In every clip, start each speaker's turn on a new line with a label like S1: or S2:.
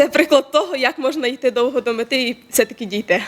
S1: Це приклад того, як можна йти довго до мети і все-таки дійти.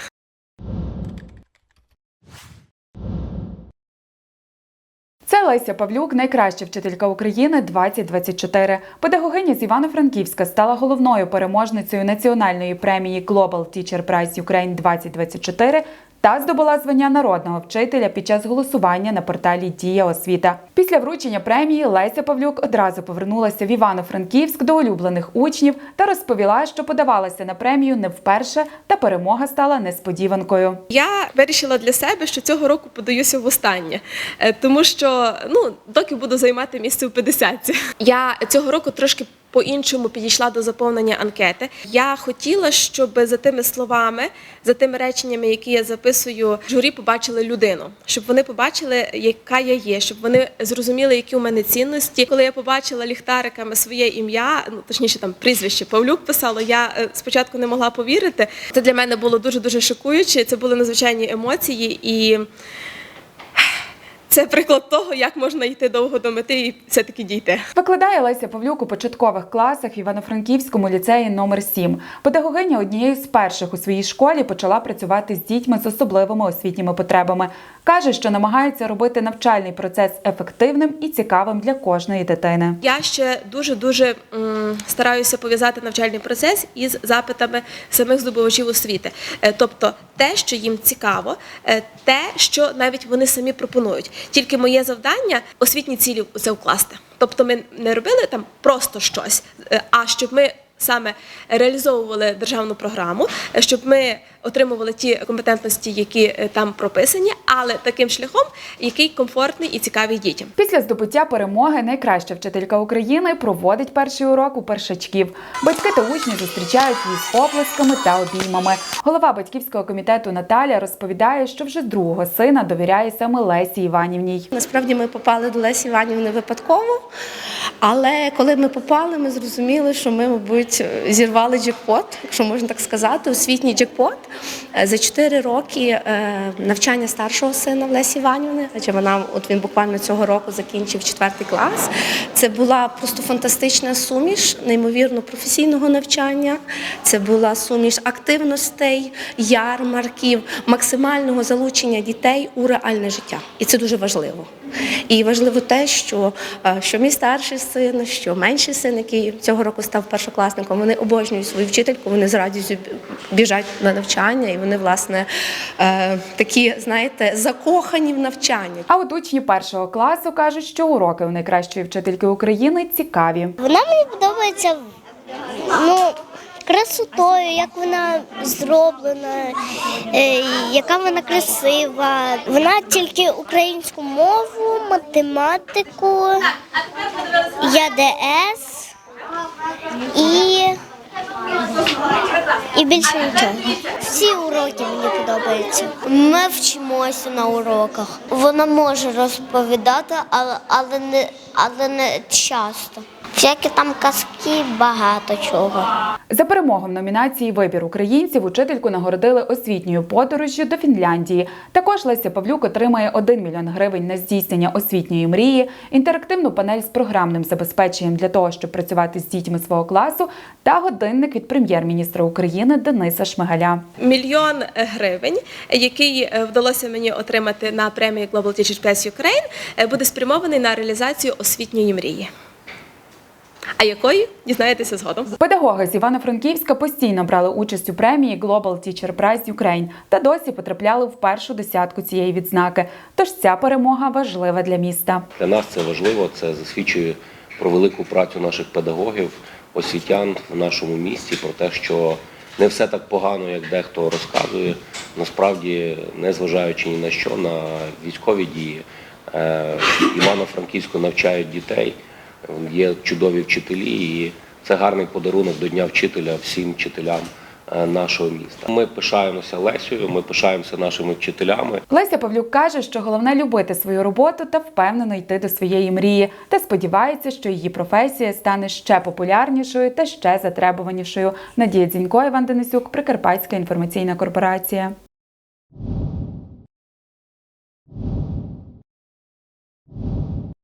S2: Це Леся Павлюк, найкраща вчителька України 2024. Педагогиня з Івано-Франківська стала головною переможницею національної премії Global Teacher Prize Ukraine 2024 та здобула звання народного вчителя під час голосування на порталі Дія освіта. Після вручення премії Леся Павлюк одразу повернулася в Івано-Франківськ до улюблених учнів та розповіла, що подавалася на премію не вперше, та перемога стала несподіванкою.
S1: Я вирішила для себе, що цього року подаюся в останнє, Е, тому що ну доки буду займати місце в 50 Я цього року трошки. По-іншому підійшла до заповнення анкети. Я хотіла, щоб за тими словами, за тими реченнями, які я записую, журі побачили людину, щоб вони побачили, яка я є, щоб вони зрозуміли, які у мене цінності. Коли я побачила ліхтариками своє ім'я, ну точніше там прізвище Павлюк писало, я е, спочатку не могла повірити. Це для мене було дуже дуже шокуюче. Це були надзвичайні емоції і. Це приклад того, як можна йти довго до мети і все-таки дійти.
S2: Викладає Леся Павлюк у початкових класах в Івано-Франківському ліцеї номер 7 Педагогиня однією з перших у своїй школі почала працювати з дітьми з особливими освітніми потребами. Каже, що намагається робити навчальний процес ефективним і цікавим для кожної дитини.
S1: Я ще дуже дуже стараюся пов'язати навчальний процес із запитами самих здобувачів освіти. Е, Тобто те, що їм цікаво, е, те, що навіть вони самі пропонують. Тільки моє завдання освітні цілі це укласти. Тобто ми не робили там просто щось, е, а щоб ми саме реалізовували державну програму, е, щоб ми отримували ті компетентності, які е, там прописані, але таким шляхом, який комфортний і цікавий дітям.
S2: Після здобуття перемоги найкраща вчителька України проводить перший урок у першачків. Батьки та учні зустрічають її з оплесками та обіймами. Голова батьківського комітету Наталя розповідає, що вже другого сина довіряє саме Лесі Іванівній.
S3: Насправді ми попали до Лесі Іванівни випадково, але коли ми попали, ми зрозуміли, що ми, мабуть, зірвали джекпот, якщо можна так сказати, освітній джекпот. Е, За 4 роки е, навчання старшого сина в Лесі Іванівни, адже вона от він буквально цього року закінчив четвертий клас. Це була просто фантастична суміш, неймовірно професійного навчання. Це була суміш активностей, ярмарків, максимального залучення дітей у реальне життя. І це дуже важливо. І важливо те, що, е, що мій старший син, що менший син, який цього року став першокласником, вони обожнюють свою вчительку, вони з радістю біжать на навчання, і вони, власне, е, такі, знаєте, закохані в навчання.
S2: А от учні першого класу кажуть, що уроки у найкращої вчительки України цікаві.
S4: Вона мені подобається ну, красотою, як вона зроблена, е, яка вона красива. Вона тільки українську мову, математику, ЯДС і, і більше нічого. Всі уроки мені подобаються. Ми вчимося на уроках. Вона може розповідати, але, але, не, але не часто. Всякі там казки, багато чого.
S2: За перемогу в номінації Вибір українців учительку нагородили освітньою подорожжю до Фінляндії. Також Леся Павлюк отримає 1 мільйон гривень на здійснення освітньої мрії, інтерактивну панель з програмним забезпеченням для того, щоб працювати з дітьми свого класу, та годинник від прем'єр-міністра України Дениса Шмигаля.
S1: мільйон гривень, який е, вдалося мені отримати на премії Global Teacher Prize Ukraine, е, буде спрямований на реалізацію освітньої мрії. А якої дізнаєтеся згодом.
S2: Педагоги з Івано-Франківська постійно брали участь у премії Global Teacher Prize Ukraine та досі потрапляли в першу десятку цієї відзнаки. Тож ця перемога важлива для міста.
S5: Для нас це важливо, це засвідчує про велику працю наших педагогів, освітян в нашому місті, про те, що не все так погано, як дехто розказує. Насправді, незважаючи ні на що, на військові дії, е, Івано-Франківську навчають дітей, є чудові вчителі, і це гарний подарунок до Дня вчителя всім вчителям нашого міста. Ми пишаємося Лесею, ми пишаємося нашими вчителями.
S2: Леся Павлюк каже, що головне любити свою роботу та впевнено йти до своєї мрії, та сподівається, що її професія стане ще популярнішою та ще затребуванішою. Надія Дзінько, Іван Денисюк, Прикарпатська інформаційна корпорація.